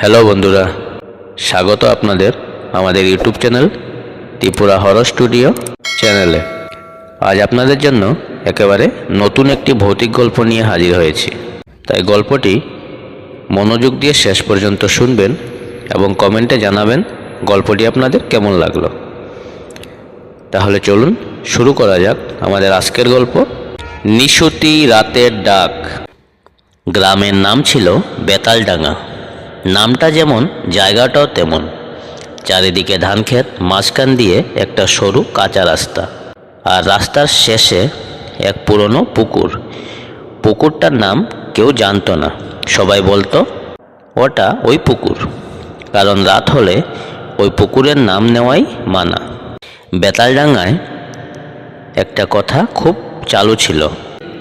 Hello বন্ধুরা, স্বাগত আপনাদের আমাদের YouTube channel Tripura horror studio চ্যানেলে। আজ আপনাদের জন্য একেবারে নতুন একটি ভৌতিক গল্প নিয়ে হাজির হয়েছি। তাই গল্পটি মনোযোগ দিয়ে শেষ পর্যন্ত শুনবেন এবং কমেন্টে জানাবেন গল্পটি আপনাদের কেমন লাগল। তাহলে চলুন শুরু করা যাক আমাদের আজকের গল্প। নিশুতি রাতের ডাক। গ্রামের নাম ছিল বেতালডাঙ্গা। নামটা যেমন, জায়গাটাও তেমন। চারিদিকে ধানক্ষেত, মাঝখান দিয়ে একটা সরু কাঁচা রাস্তা। আর রাস্তার শেষে এক পুরনো পুকুর। পুকুরটার নাম কেউ জানতো না। সবাই বলতো, ওটা ওই পুকুর। কারণ রাত হলে ওই পুকুরের নাম নেওয়াই মানা। বেতালডাঙ্গায় একটা কথা খুব চালু ছিল।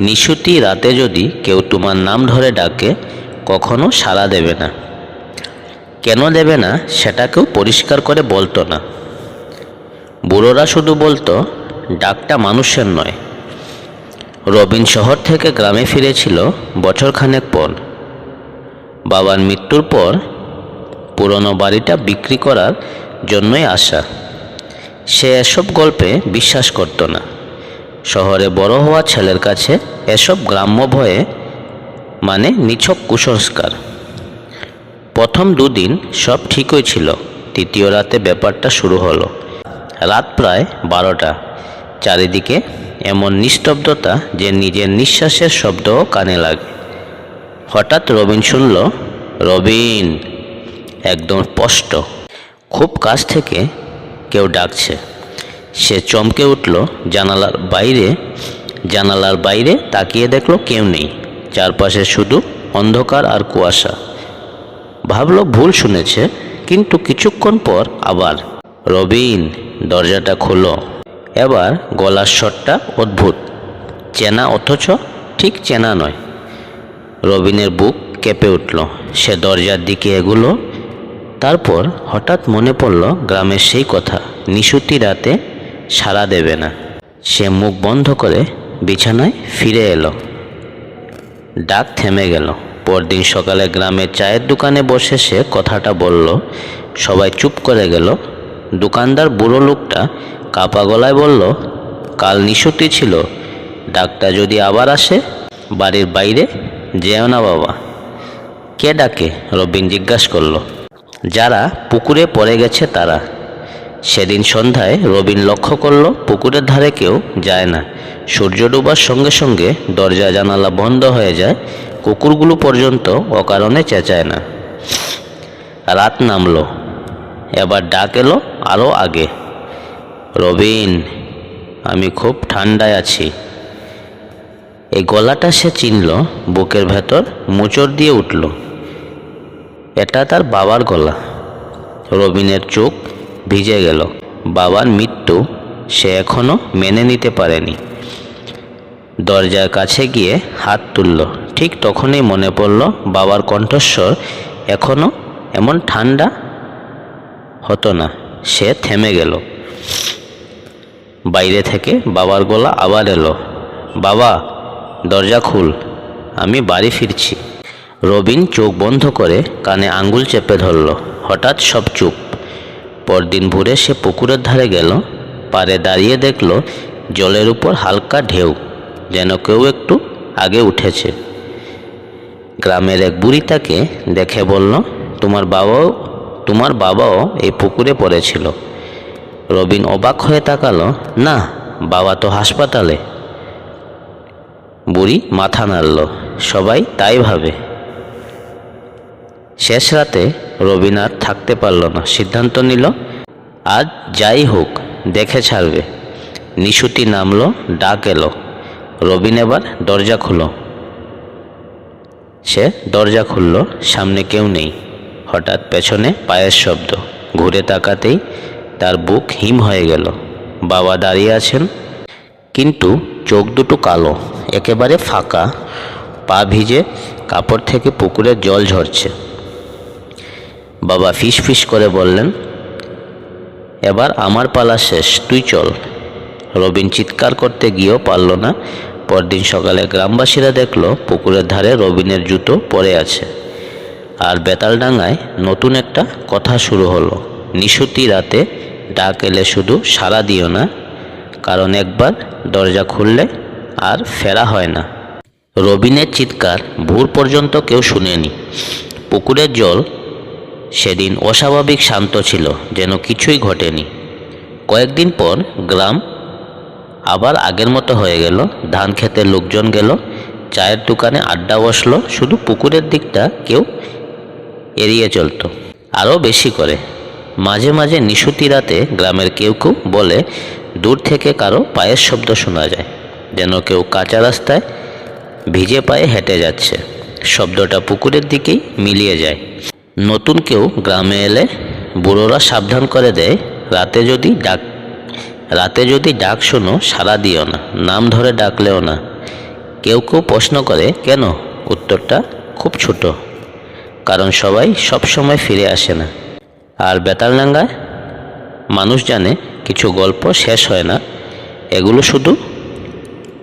নিশুতি রাতে যদি কেউ তোমার নাম ধরে ডাকে, কখনো সাড়া দেবে না। কেন দেবে না সেটা কেউ পরিষ্কার করে বলতো না। বুড়োরা শুধু বলতো, ডাকটা মানুষের নয়। রবিন শহর থেকে গ্রামে ফিরেছিল বছরখানেক পর। বাবার মৃত্যুর পর পুরনো বাড়িটা বিক্রি করার জন্যই আসা। সে এসব গল্পে বিশ্বাস করতো না। শহরে বড় হওয়া ছেলের কাছে এসব গ্রাম্য ভয়ে মানে নিছক কুসংস্কার। প্রথম দুদিন সব ঠিকই ছিল। তৃতীয় রাতে ব্যাপারটা শুরু হলো। রাত প্রায় বারোটা। চারিদিকে এমন নিস্তব্ধতা যে নিজের নিঃশ্বাসের শব্দও কানে লাগে। হঠাৎ রবিন শুনল, রবিন! একদম স্পষ্ট। খুব কাছ থেকে কেউ ডাকছে। সে চমকে উঠল, জানালার বাইরে। জানালার বাইরে তাকিয়ে দেখল কেউ নেই। চারপাশে শুধু অন্ধকার আর কুয়াশা। ভাবলো ভুল শুনেছে, কিন্তু কিছুক্ষণ পর আবার, রবিন, দরজাটা খোলো। এবার গলার স্বরটা অদ্ভুত। চেনা অথচ ঠিক চেনা নয়। রবিনের বুক কেঁপে উঠল। সে দরজার দিকে এগুলো, তারপর হঠাৎ মনে পড়ল গ্রামের সেই কথা, নিশুতি রাতে সাড়া দেবে না। সে মুখ বন্ধ করে বিছানায় ফিরে এলো। ডাক থেমে গেল। পরদিন সকালে গ্রামের চায়ের দোকানে বসে সে কথাটা বলল। সবাই চুপ করে গেল। দোকানদার বুড়ো লোকটা কাপা গলায় বলল, কাল নিশুতি ছিল। ডাকটা যদি আবার আসে, বাড়ির বাইরে যেও না বাবা। কে ডাকে? রবিন জিজ্ঞাসা করল। যারা পুকুরে পড়ে গেছে তারা। সেদিন সন্ধ্যায় রবিন লক্ষ্য করল, পুকুরের ধারে কেউ যায় না। সূর্য ডোবার সঙ্গে সঙ্গে দরজা জানালা বন্ধ হয়ে যায়। কুকুরগুলো পর্যন্ত অকারণে চেঁচায় না। রাত নামলো, এবার ডাক এলো আরও আগে। রবিন, আমি খুব ঠান্ডায় আছি। এই গলাটা সে চিনল, বুকের ভেতর মোচড় দিয়ে উঠল। এটা তার বাবার গলা। রবিনের চোখ ভিজে গেল। বাবার মৃত্যু সে এখনও মেনে নিতে পারেনি। দরজার কাছে গিয়ে হাত তুলল। ঠিক তখনই মনে পড়ল, বাবার কণ্ঠস্বর এখনও এমন ঠান্ডা হতো না, সে থেমে গেল। বাইরে থেকে বাবার গলা আবার এলো, বাবা, দরজা খুল, আমি বাড়ি ফিরছি। রবিন চোখ বন্ধ করে কানে আঙ্গুল চেপে ধরল, হঠাৎ সব চুপ। পরদিন ভোরে সে পুকুরের ধারে গেল, পারে দাঁড়িয়ে দেখল, জলের উপর হালকা ঢেউ, যেন কেউ একটু আগে উঠেছে। গ্রামের এক বুড়ি তাকে দেখে বলল, তোমার বাবাও তোমার বাবাও এই পুকুরে পড়েছিল। রবিন অবাক হয়ে তাকালো, না, বাবা তো হাসপাতালে। বুড়ি মাথা নাড়ল, সবাই তাই ভাবে। শেষ রাতে রবিন আর থাকতে পারল না, সিদ্ধান্ত নিল, আজ যাই হোক, দেখে ছাড়বে। নিশুতি নামলো, ডাক এলো। রবিন এবার দরজা খুলো। সে দরজা খুলল, সামনে কেউ নেই। হঠাৎ পেছনে পায়ের শব্দ। ঘুরে তাকাতেই তার বুক হিম হয়ে গেল। বাবা দাঁড়িয়ে আছেন, কিন্তু চোখ দুটো কালো, একেবারে ফাঁকা। পা ভিজে কাপড় থেকে পুকুরে জল ঝরছে। বাবা ফিস ফিস করে বললেন, এবার আমার পালা শেষ, তুই চল। রবিন চিৎকার করতে গিয়েও পারল না। পরদিন সকালে গ্রামবাসীরা দেখল পুকুরের ধারে রবিনের জুতো পড়ে আছে। আর বেতালডাঙ্গায় নতুন একটা কথা শুরু হলো। নিশুতি রাতে ডাক এলে শুধু সাড়া দিও না, কারণ একবার দরজা খুললে আর ফেরা হয় না। রবিনের চিৎকার ভোর পর্যন্ত কেউ শুনেনি। পুকুরের জল সেদিন অস্বাভাবিক শান্ত ছিল, যেন কিছুই ঘটেনি। কয়েকদিন পর গ্রাম আবার আগের মতো হয়ে গেল। ধান খেতে লোকজন গেল। চায়ের দোকানে আড্ডা বসল। শুধু পুকুরের দিকটা কেউ এড়িয়ে চলতো। আরও বেশি করে। মাঝে মাঝে নিশুতি রাতে গ্রামের কেউ কেউ বলে, দূর থেকে কারও পায়ের শব্দ শোনা যায়, যেন কেউ কাঁচা রাস্তায় ভিজে পায়ে হেঁটে যাচ্ছে। শব্দটা পুকুরের দিকেই মিলিয়ে যায়। নতুন কেউ গ্রামে এলে বুড়োরা সাবধান করে দেয়, রাতে যদি ডাক রাতে যদি ডাক শোনো, সাড়া দিও না, নাম ধরে ডাকলেও না। কেউ কেউ প্রশ্ন করে, কেন? উত্তরটা খুব ছোট, কারণ সবাই সব সময় ফিরে আসে না। আর বেতালডাঙ্গায় মানুষ জানে কিছু গল্প শেষ হয় না, এগুলো শুধু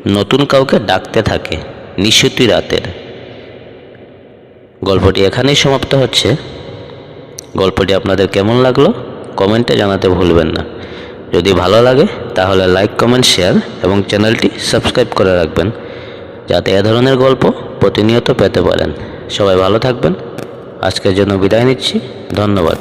নতুন কাউকে ডাকতে থাকে, নিশুতি রাতের। গল্পটি এখানেই সমাপ্ত হচ্ছে। গল্পটি আপনাদের কেমন লাগল? কমেন্টে জানাতে ভুলবেন না। যদি ভালো লাগে, তাহলে লাইক কমেন্ট শেয়ার এবং চ্যানেলটি সাবস্ক্রাইব করে রাখবেন, যাতে এ ধরনের গল্প প্রতিনিয়ত পেতে পারেন। সবাই ভালো থাকবেন। আজকের জন্য বিদায় নিচ্ছি। ধন্যবাদ।